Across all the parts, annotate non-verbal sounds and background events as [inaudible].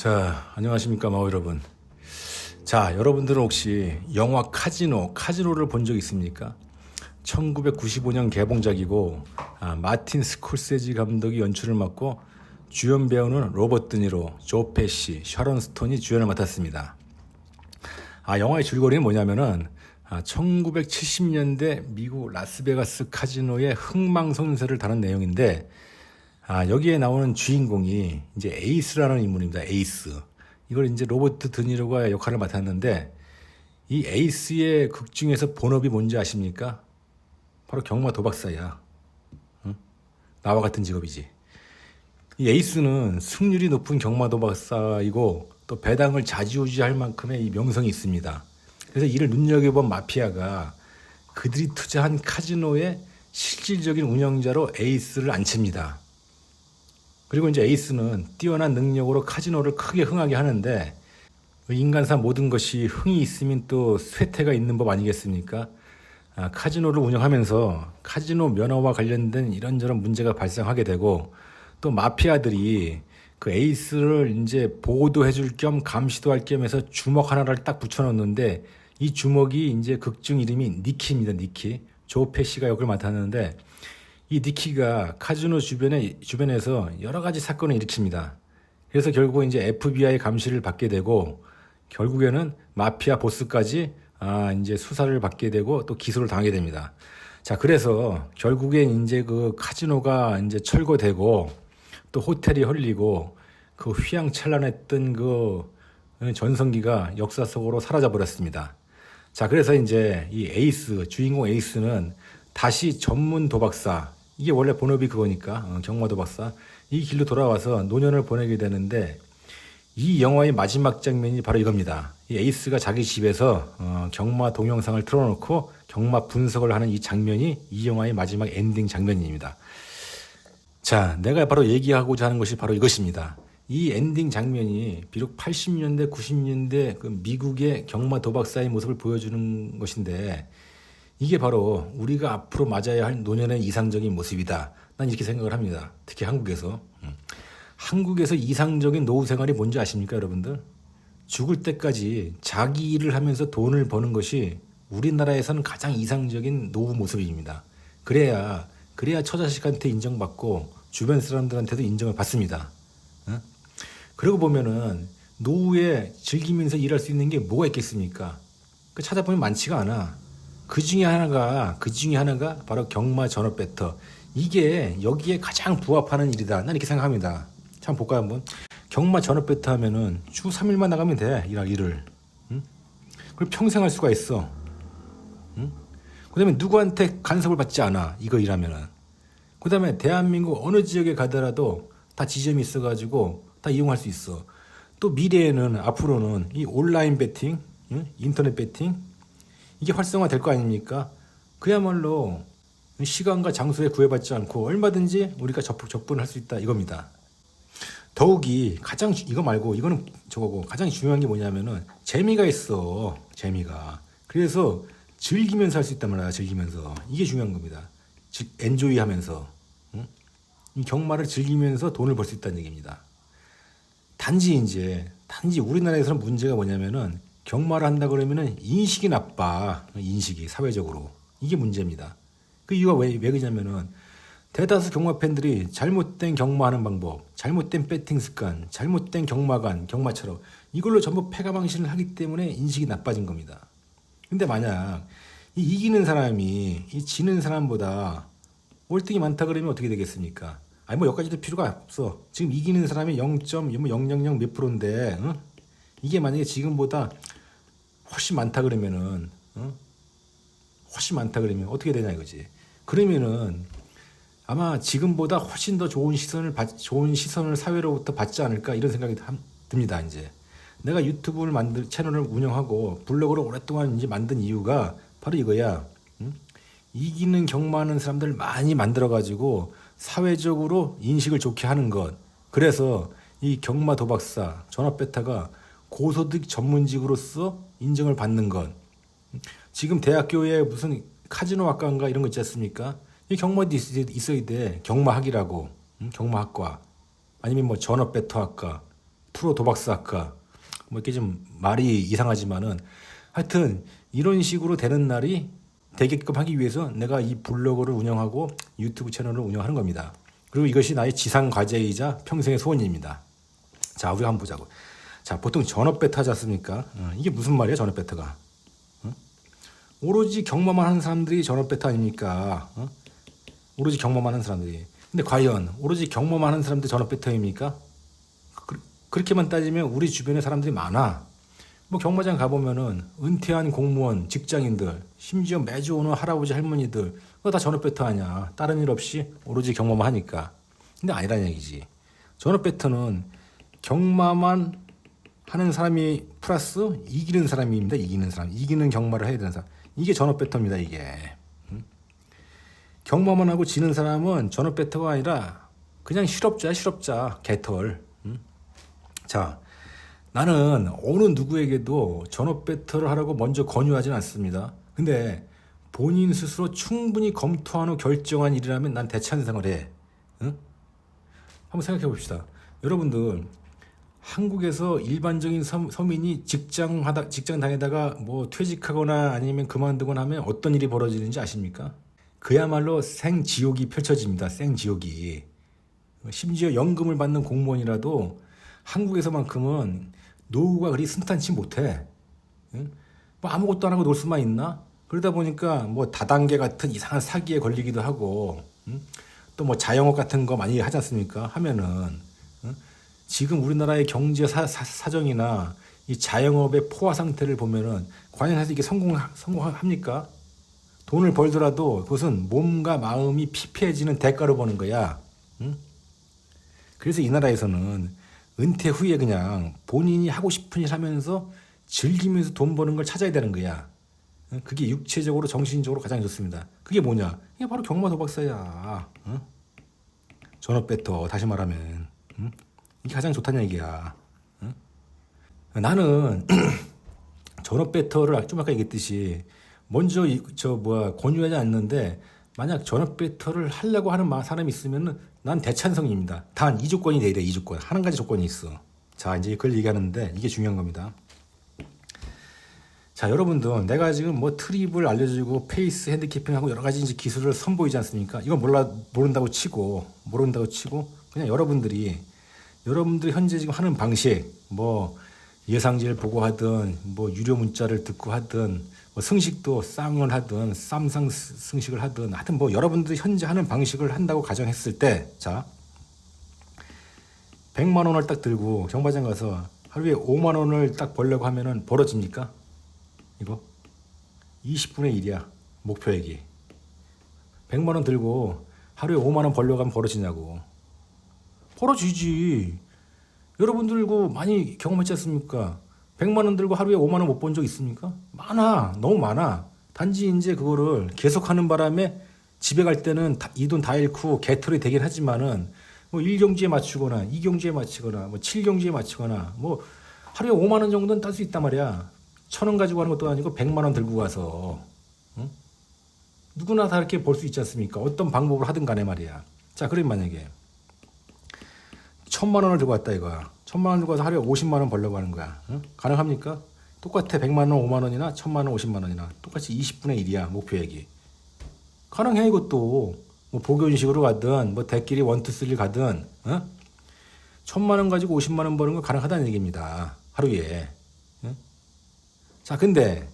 자, 안녕하십니까, 마오 여러분. 자, 여러분들은 혹시 영화 카지노, 카지노를 본 적 있습니까? 1995년 개봉작이고 아, 마틴 스콜세지 감독이 연출을 맡고 주연 배우는 로버트 드니로, 조 페시, sharon 스톤이 주연을 맡았습니다. 아, 영화의 줄거리는 뭐냐면은 아, 1970년대 미국 라스베가스 카지노의 흥망성쇠를 다룬 내용인데 아, 여기에 나오는 주인공이 이제 에이스라는 인물입니다. 에이스. 이걸 이제 로버트 드니로가 역할을 맡았는데 이 에이스의 극 중에서 본업이 뭔지 아십니까? 바로 경마 도박사야. 응? 나와 같은 직업이지. 이 에이스는 승률이 높은 경마 도박사이고 또 배당을 자지우지할 만큼의 이 명성이 있습니다. 그래서 이를 눈여겨본 마피아가 그들이 투자한 카지노의 실질적인 운영자로 에이스를 앉힙니다. 그리고 이제 에이스는 뛰어난 능력으로 카지노를 크게 흥하게 하는데 인간사 모든 것이 흥이 있으면 또 쇠퇴가 있는 법 아니겠습니까? 아, 카지노를 운영하면서 카지노 면허와 관련된 이런저런 문제가 발생하게 되고 또 마피아들이 그 에이스를 이제 보호도 해줄 겸 감시도 할 겸 해서 주먹 하나를 딱 붙여놓는데 이 주먹이 이제 극중 이름이 니키입니다. 니키. 조 페시가 역을 맡았는데 이 니키가 카지노 주변에 주변에서 여러 가지 사건을 일으킵니다. 그래서 결국 이제 FBI 감시를 받게 되고 결국에는 마피아 보스까지 아 이제 수사를 받게 되고 또 기소를 당하게 됩니다. 자 그래서 결국엔 이제 그 카지노가 이제 철거되고 또 호텔이 헐리고 그 휘황찬란했던 그 전성기가 역사 속으로 사라져 버렸습니다. 자 그래서 이제 이 에이스 주인공 에이스는 다시 전문 도박사 이게 원래 본업이 그거니까 어, 경마 도 박사 이 길로 돌아와서 노년을 보내게 되는데 이 영화의 마지막 장면이 바로 이겁니다. 이 에이스가 자기 집에서 어, 경마 동영상을 틀어놓고 경마 분석을 하는 이 장면이 이 영화의 마지막 엔딩 장면입니다. 자, 내가 바로 얘기하고자 하는 것이 바로 이것입니다. 이 엔딩 장면이 비록 80년대, 90년대 그 미국의 경마 도박사의 모습을 보여주는 것인데 이게 바로 우리가 앞으로 맞아야 할 노년의 이상적인 모습이다. 난 이렇게 생각을 합니다. 특히 한국에서. 음. 한국에서 이상적인 노후 생활이 뭔지 아십니까, 여러분들? 죽을 때까지 자기 일을 하면서 돈을 버는 것이 우리나라에서는 가장 이상적인 노후 모습입니다. 그래야 그래야 처자식한테 인정받고 주변 사람들한테도 인정을 받습니다. 어? 그러고 보면은 노후에 즐기면서 일할 수 있는 게 뭐가 있겠습니까? 그 찾아보면 많지가 않아. 그 중에 하나가 그 중에 하나가 바로 경마 전업 배터. 이게 여기에 가장 부합하는 일이다. 난 이렇게 생각합니다. 참 볼까요 한번? 경마 전업 배터 하면은 주 3일만 나가면 돼. 일할 일을. 응? 그리고 평생 할 수가 있어. 응? 그다음에 누구한테 간섭을 받지 않아. 이거 일하면은. 그다음에 대한민국 어느 지역에 가더라도 다 지점이 있어가지고 다 이용할 수 있어. 또 미래에는 앞으로는 이 온라인 베팅, 응? 인터넷 베팅 이게 활성화 될 거 아닙니까? 그야말로 시간과 장소에 구애받지 않고 얼마든지 우리가 접근, 접근할 수 있다 이겁니다. 더욱이 가장 주- 이거 말고 이거는 저거고 가장 중요한 게 뭐냐면은 재미가 있어 재미가 그래서 즐기면서 할 수 있단 말이야 즐기면서 이게 중요한 겁니다 즉 엔조이 하면서 응? 이 경마를 즐기면서 돈을 벌 수 있다는 얘기입니다 단지 이제 단지 우리나라에서는 문제가 뭐냐면은 경마를 한다 그러면은 인식이 나빠 인식이 사회적으로 이게 문제입니다 그 이유가 왜, 왜 그러냐면은 대다수 경마 팬들이 잘못된 경마하는 방법, 잘못된 배팅 습관, 잘못된 경마관, 경마처럼 이걸로 전부 패가망신을 하기 때문에 인식이 나빠진 겁니다. 근데 만약 이 이기는 사람이 이 지는 사람보다 월등히 많다 그러면 어떻게 되겠습니까? 아니 뭐 여기까지도 필요가 없어. 지금 이기는 사람이 0.000몇 프로인데 응? 이게 만약에 지금보다 훨씬 많다 그러면은 응? 훨씬 많다 그러면 어떻게 되냐 이거지. 그러면은 아마 지금보다 훨씬 더 좋은 시선을 받, 좋은 시선을 사회로부터 받지 않을까 이런 생각이 함- 듭니다. 이제 내가 유튜브를 만들 채널을 운영하고 블로그를 오랫동안 이제 만든 이유가 바로 이거야. 응? 이기는 경마하는 사람들 많이 만들어 가지고 사회적으로 인식을 좋게 하는 것. 그래서 이 경마 도박사 전업 베타가 고소득 전문직으로서 인정을 받는 것. 지금 대학교에 무슨 카지노 학과인가 이런 거 있지 않습니까? 이 경마도 있- 있어야 돼. 경마학이라고. 응? 경마학과. 아니면 뭐 전업 배터 학과. 프로 도박사카 뭐 이렇게 좀 말이 이상하지만은 하여튼 이런 식으로 되는 날이 되게끔 하기 위해서 내가 이 블로그를 운영하고 유튜브 채널을 운영하는 겁니다. 그리고 이것이 나의 지상 과제이자 평생의 소원입니다. 자, 우리 한번 보자고. 자, 보통 전업 베타 하지 않습니까? 어, 이게 무슨 말이야, 전업 베타가? 어? 오로지 경마만 하는 사람들이 전업 베타 아닙니까? 어? 오로지 경마만 하는 사람들이. 근데 과연 오로지 경마만 하는 사람들이 전업 베타입니까? 그, 그렇게만 따지면 우리 주변에 사람들이 많아. 뭐 경마장 가보면은 은퇴한 공무원, 직장인들, 심지어 매주 오는 할아버지 할머니들 그거 다 전업 베터 아니야. 다른 일 없이 오로지 경마만 하니까. 근데 아니란 얘기지. 전업 베터는 경마만 하는 사람이 플러스 이기는 사람입니다. 이기는 사람, 이기는 경마를 해야 되는 사람. 이게 전업 베터입니다. 이게. 음? 경마만 하고 지는 사람은 전업 베터가 아니라 그냥 실업자야 실업자 개털. 음? 자, 나는 어느 누구에게도 전업 배터를 하라고 먼저 권유하지는 않습니다. 근데 본인 스스로 충분히 검토한 후 결정한 일이라면 난 대찬성을 해. 응? 한번 생각해 봅시다. 여러분들 한국에서 일반적인 서, 서민이 직장 하다 직장 다니다가 뭐 퇴직하거나 아니면 그만두거나 하면 어떤 일이 벌어지는지 아십니까? 그야말로 생지옥이 펼쳐집니다. 생지옥이. 심지어 연금을 받는 공무원이라도 한국에서만큼은 노후가 그리 순탄치 못해. 응? 뭐 아무것도 안 하고 놀 수만 있나? 그러다 보니까 뭐 다단계 같은 이상한 사기에 걸리기도 하고, 응? 또뭐 자영업 같은 거 많이 하지 않습니까? 하면은 응? 지금 우리나라의 경제 사, 정이나이 자영업의 포화 상태를 보면은 과연 사실 이게 성공 성공합니까? 돈을 벌더라도 그것은 몸과 마음이 피폐해지는 대가로 보는 거야. 응? 그래서 이 나라에서는 은퇴 후에 그냥 본인이 하고 싶은 일 하면서 즐기면서 돈 버는 걸 찾아야 되는 거야. 응? 그게 육체적으로 정신적으로 가장 좋습니다. 그게 뭐냐? 이게 바로 경마 도박사야. 응? 전업 배터 다시 말하면 응? 이게 가장 좋다는 얘기야. 응? 나는 [clears throat] 전업 배터를 좀 아까 얘기했듯이 먼저 이- 저 뭐야 권유하지 않는데 만약 전업 배터를 하려고 하는 마- 사람이 있으면은 난 대찬성입니다. 단 이 조건이 내려 이 조건 한 가지 조건이 있어. 자 이제 그걸 얘기하는데 이게 중요한 겁니다. 자 여러분들 내가 지금 뭐 트립을 알려주고 페이스 핸디캐핑하고 여러 가지 이제 기술을 선보이지 않습니까? 이건 몰라 모른다고 치고 모른다고 치고 그냥 여러분들이 여러분들이 현재 지금 하는 방식 뭐 예상지를 보고 하든 뭐 유료 문자를 듣고 하든 뭐 승식도 쌍을 하든 쌈상 스- 승식을 하든 하여튼 뭐 여러분들이 현재 하는 방식을 한다고 가정했을 때 자 100만 원을 딱 들고 경마장 가서 하루에 5만 원을 딱 벌려고 하면은 벌어집니까? 이거? 20분의 1이야 목표액이 100만 원 들고 하루에 5만 원 벌려고 하면 벌어지냐고 벌어지지. 여러분들 들고 많이 경험했지 않습니까? 100만 원 들고 하루에 5만 원못번적 있습니까? 많아. 너무 많아. 단지 이제 그거를 계속하는 바람에 집에 갈 때는 이 돈 다 잃고 개털이 되긴 하지만은 뭐 1경주에 맞추거나 2경주에 맞추거나 뭐 7경주에 맞추거나 뭐 하루에 5만 원 정도는 딸 수 있단 말이야. 천 원 가지고 하는 것도 아니고 100만 원 들고 가서 응? 누구나 다 이렇게 볼 수 있지 않습니까? 어떤 방법을 하든 간에 말이야. 자 그럼 만약에 천만 원을 들고 왔다 이거야. 천만 원 들고 와서 하루에 50만 원 벌려고 하는 거야. 응? 가능합니까? 똑같아. 100만 원, 5만 원이나 천만 원, 50만 원이나 똑같이 20분의 1이야. 목표액이. 가능해 이것도. 뭐 복연식으로 가든 뭐 대끼리 원투 쓰리 가든 어? 천만 원 가지고 50만 원 버는 거 가능하다는 얘기입니다. 하루에. 응? 자, 근데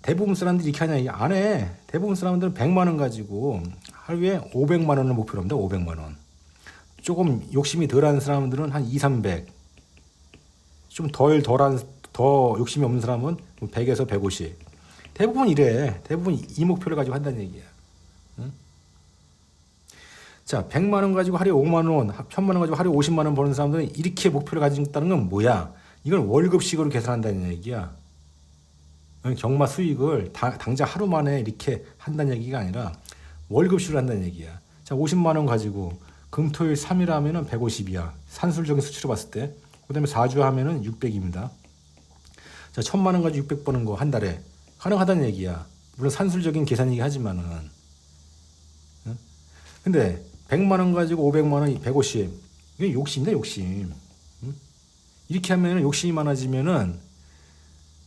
대부분 사람들이 이렇게 하냐? 안 해. 대부분 사람들은 100만 원 가지고 하루에 500만 원을 목표로 합니다. 500만 원. 조금 욕심이 덜한 사람들은 한 2, 300. 좀 덜 덜한 더 욕심이 없는 사람은 100에서 150. 대부분 이래. 대부분 이 목표를 가지고 한다는 얘기야. 응? 자, 100만 원 가지고 하루에 5만 원, 1000만 원 가지고 하루에 50만 원 버는 사람들은 이렇게 목표를 가지고 있다는 건 뭐야? 이건 월급식으로 계산한다는 얘기야. 응, 경마 수익을 다- 당장 하루 만에 이렇게 한다는 얘기가 아니라 월급식으로 한다는 얘기야. 자, 50만 원 가지고 금토일 3일 하면은 150이야. 산술적인 수치로 봤을 때. 그다음에 4주 하면은 600입니다. 자, 1000만 원 가지고 600 버는 거 한 달에 가능하다는 얘기야. 물론 산술적인 계산이긴 하지만은. 응? 근데 100만 원 가지고 500만 원, 150. 이게 욕심이다, 욕심. 응? 이렇게 하면 욕심이 많아지면은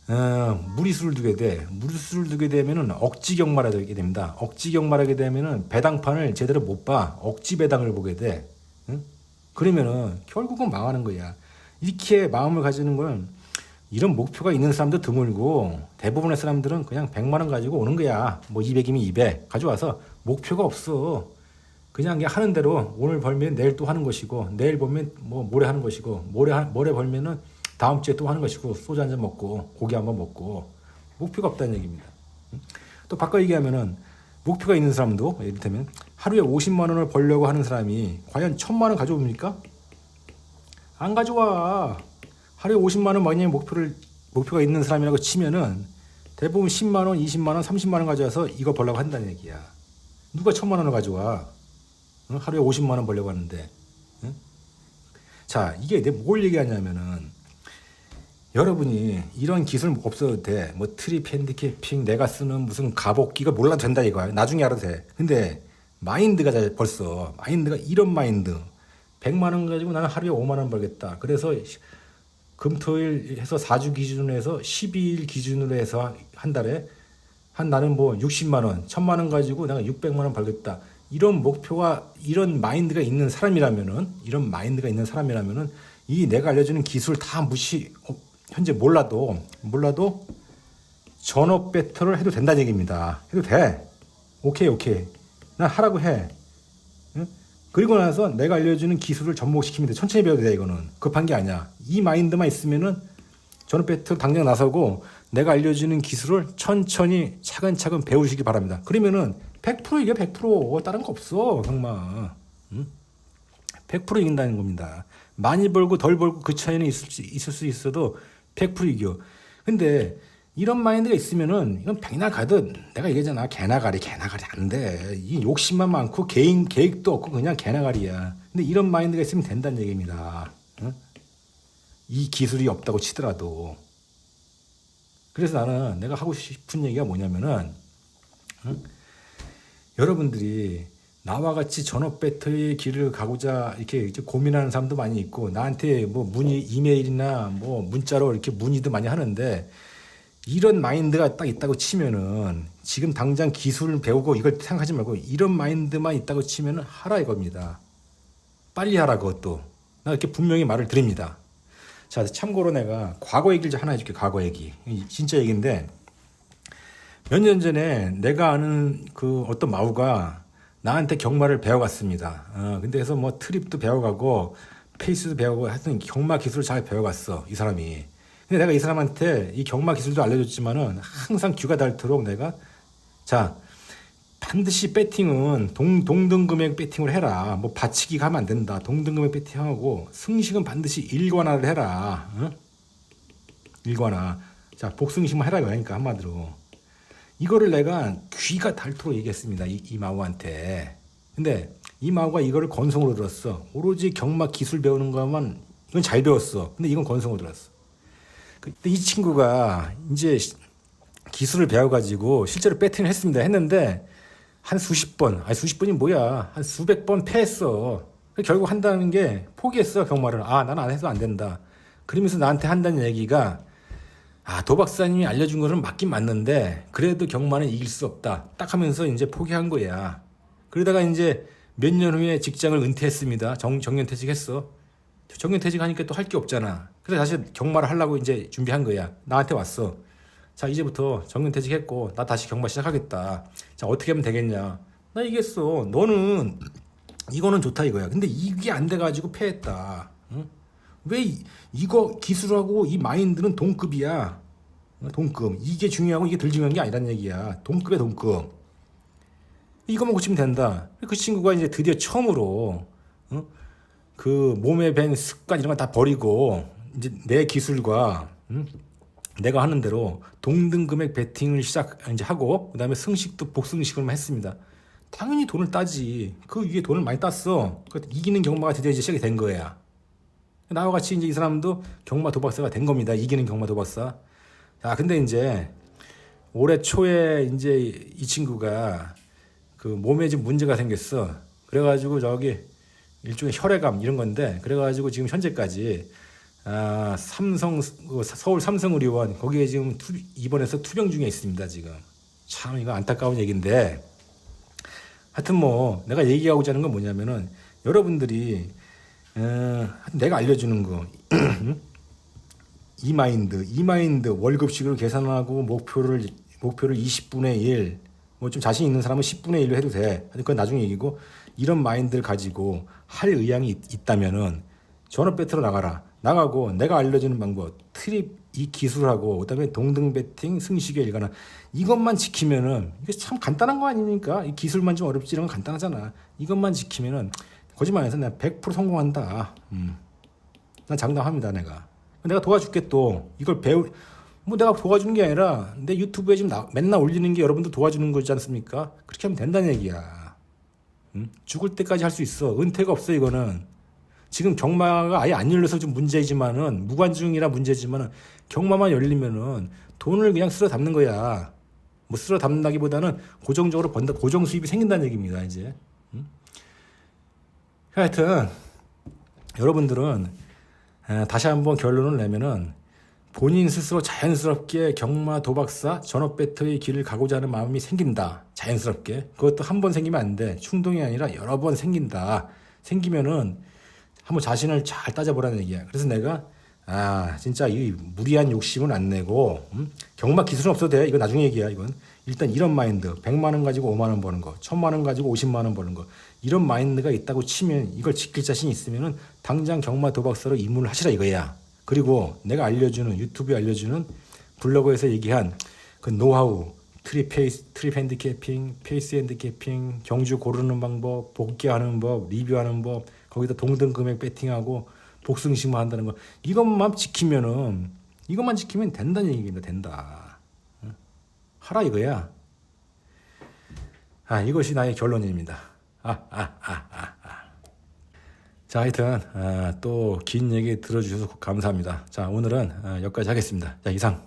어, 무리수를 두게 돼. 무리수를 두게 되면은 억지 경마를 하게 됩니다. 억지 경마를 하게 되면은 배당판을 제대로 못 봐. 억지 배당을 보게 돼. 응? 그러면은 결국은 망하는 거야. 이렇게 마음을 가지는 건 이런 목표가 있는 사람도 드물고 대부분의 사람들은 그냥 100만 원 가지고 오는 거야. 뭐 200이면 200 가져와서 목표가 없어. 그냥 하는 대로 오늘 벌면 내일 또 하는 것이고 내일 보면 뭐 모레 하는 것이고 모레 하- 모레 벌면은 다음 주에 또 하는 것이고 소주 한 잔 먹고 고기 한번 먹고 목표가 없다는 얘기입니다. 응? 또 바꿔 얘기하면은 목표가 있는 사람도 이를테면 하루에 50만 원을 벌려고 하는 사람이 과연 1000만 원 가져옵니까? 안 가져와. 하루에 50만 원 만약에 목표를 목표가 있는 사람이라고 치면은 대부분 10만 원, 20만 원, 30만 원 가져와서 이거 벌려고 한다는 얘기야. 누가 1000만 원을 가져와? 응? 하루에 50만 원 벌려고 하는데. 응? 자, 이게 내 뭘 얘기하냐면은 여러분이 이런 기술 없어도 돼. 뭐 트립 핸디캐핑 내가 쓰는 무슨 가복기가 몰라도 된다 이거야. 나중에 알아도 돼. 근데 마인드가 자- 벌써 마인드가 이런 마인드. 100만 원 가지고 나는 하루에 5만 원 벌겠다. 그래서 금토일 해서 4주 기준으로 해서 12일 기준으로 해서 한 달에 한 나는 뭐 60만 원, 1000만 원 가지고 내가 600만 원 벌겠다. 이런 목표가 이런 마인드가 있는 사람이라면은 이런 마인드가 있는 사람이라면은 이 내가 알려주는 기술 다 무시 어, 현재 몰라도 몰라도 전업 배터를 해도 된다는 얘기입니다. 해도 돼. 오케이 오케이. 난 하라고 해. 응? 그리고 나서 내가 알려주는 기술을 접목시키면 돼. 천천히 배워도 돼 이거는 급한 게 아니야. 이 마인드만 있으면은 전업 배터 당장 나서고 내가 알려주는 기술을 천천히 차근차근 배우시기 바랍니다. 그러면은 100% 이게 100% 다른 거 없어 정말. 응? 100% 이긴다는 겁니다. 많이 벌고 덜 벌고 그 차이는 있을 수, 있을 수 있어도 100% 이겨. 근데 이런 마인드가 있으면은 이건 백날 가든 내가 얘기하잖아 개나 가리 개나 가리 안 돼. 이 욕심만 많고 개인 계획도 없고 그냥 개나 가리야. 근데 이런 마인드가 있으면 된다는 얘기입니다. 응? 이 기술이 없다고 치더라도. 그래서 나는 내가 하고 싶은 얘기가 뭐냐면은 응? 여러분들이 나와 같이 전업 배터의 길을 가고자 이렇게 고민하는 사람도 많이 있고 나한테 뭐 문의 이메일이나 뭐 문자로 이렇게 문의도 많이 하는데 이런 마인드가 딱 있다고 치면은 지금 당장 기술을 배우고 이걸 생각하지 말고 이런 마인드만 있다고 치면은 하라 이겁니다. 빨리 하라 그것도. 나 이렇게 분명히 말을 드립니다. 자, 참고로 내가 과거 얘기를 좀 하나 해줄게. 과거 얘기. 이 진짜 얘기인데 몇 년 전에 내가 아는 그 어떤 마우가 나한테 경마를 배워갔습니다. 어, 근데 그래서 뭐 트립도 배워가고 페이스도 배우고 하여튼 경마 기술을 잘 배워갔어. 이 사람이. 근데 내가 이 사람한테 이 경마 기술도 알려줬지만은 항상 귀가 닳도록 내가 자 반드시 배팅은 동, 동등금액 배팅을 해라. 뭐 받치기가 하면 안 된다. 동등금액 배팅하고 승식은 반드시 일관화를 해라. 어? 일관화. 자 복승식만 해라 그러니까 한마디로. 이거를 내가 귀가 닳도록 얘기했습니다. 이, 이 마우한테. 근데 이 마우가 이거를 건성으로 들었어. 오로지 경마 기술 배우는 것만 이건 잘 배웠어. 근데 이건 건성으로 들었어. 근데 이 친구가 이제 시- 기술을 배워가지고 실제로 배팅을 했습니다. 했는데 한 수십 번, 아니 수십 번이 뭐야? 한 수백 번 패했어. 결국 한다는 게 포기했어 경마를. 아, 나는 안 해도 안 된다. 그러면서 나한테 한다는 얘기가 아, 도 박사님이 알려준 거는 맞긴 맞는데 그래도 경마는 이길 수 없다. 딱 하면서 이제 포기한 거야. 그러다가 이제 몇 년 후에 직장을 은퇴했습니다. 정, 정년퇴직했어. 정년퇴직하니까 또 할 게 없잖아. 그래서 다시 경마를 하려고 이제 준비한 거야. 나한테 왔어. 자, 이제부터 정년퇴직했고 나 다시 경마 시작하겠다. 자, 어떻게 하면 되겠냐? 나 얘기했어. 너는 이거는 좋다 이거야. 근데 이게 안 돼가지고 패했다. 응? 왜 이, 이거 기술하고 이 마인드는 동급이야. 어, 동급. 이게 중요하고 이게 덜 중요한 게 아니란 얘기야. 동급의 동급. 이거만 고치면 된다. 그 친구가 이제 드디어 처음으로 어? 그 몸에 밴 습관 이런 거 다 버리고 이제 내 기술과 음? 내가 하는 대로 동등금액 배팅을 시작 이제 하고 그다음에 승식도 복승식을 했습니다. 당연히 돈을 따지. 그 위에 돈을 많이 땄어. 그 이기는 경마가 드디어 이제 시작이 된 거야. 나와 같이 이제 이 사람도 경마 도박사가 된 겁니다. 이기는 경마 도박사. 자, 근데 이제 올해 초에 이제 이 친구가 그 몸에 좀 문제가 생겼어. 그래가지고 저기 일종의 혈액암 이런 건데 그래가지고 지금 현재까지 아, 삼성 어, 서울 삼성의료원 거기에 지금 투, 입원해서 투병 중에 있습니다 지금 참 이거 안타까운 얘기인데 하여튼 뭐 내가 얘기하고자 하는 건 뭐냐면은 여러분들이 어, 하여튼 내가 알려주는 거 [clears throat] 이 마인드, 이 마인드 월급식으로 계산하고 목표를 목표를 20분의 1, 뭐 좀 자신 있는 사람은 10분의 1로 해도 돼. 그건 나중에 얘기고 이런 마인드를 가지고 할 의향이 있, 있다면은 전업 배트로 나가라. 나가고 내가 알려주는 방법, 트립 이 기술하고 그다음에 동등 배팅, 승식의 일관한 이것만 지키면은 이게 참 간단한 거 아닙니까? 이 기술만 좀 어렵지 이런 건 간단하잖아. 이것만 지키면은 거짓말해서 내가 100% 성공한다. 음. 난 장담합니다, 내가. 내가 도와줄게 또 이걸 배우 뭐 내가 도와주는 게 아니라 내 유튜브에 지금 나, 맨날 올리는 게 여러분들 도와주는 거지 않습니까? 그렇게 하면 된다는 얘기야. 응? 죽을 때까지 할 수 있어. 은퇴가 없어 이거는. 지금 경마가 아예 안 열려서 좀 문제이지만은 무관중이라 문제지만은 경마만 열리면은 돈을 그냥 쓸어 담는 거야. 뭐 쓸어 담는다기보다는 고정적으로 번다 고정 수입이 생긴다는 얘기입니다 이제. 응? 하여튼 여러분들은 에, 다시 한번 결론을 내면은 본인 스스로 자연스럽게 경마 도박사 전업 배터의 길을 가고자 하는 마음이 생긴다. 자연스럽게. 그것도 한 번 생기면 안 돼. 충동이 아니라 여러 번 생긴다. 생기면은 한번 자신을 잘 따져보라는 얘기야. 그래서 내가 아 진짜 이 무리한 욕심은 안 내고 음? 경마 기술은 없어도 돼. 이거 나중에 얘기야. 이건 일단 이런 마인드 100만 원 가지고 5만 원 버는 거 1000만 원 가지고 50만 원 버는 거 이런 마인드가 있다고 치면 이걸 지킬 자신 있으면은 당장 경마 도박사로 입문을 하시라 이거야. 그리고 내가 알려주는 유튜브에 알려주는 블로그에서 얘기한 그 노하우 트립 페이스 트립 핸디캐핑 페이스 핸디캐핑 경주 고르는 방법 복귀하는 법 리뷰하는 법 거기다 동등 금액 배팅하고 복승심화 한다는 거. 이것만 지키면은 이것만 지키면 된다는 얘기입니다. 된다. 응? 하라 이거야. 아 이것이 나의 결론입니다 자 하여튼 아, 또긴 얘기 들어주셔서 감사합니다. 자 오늘은 아, 여기까지 하겠습니다. 자 이상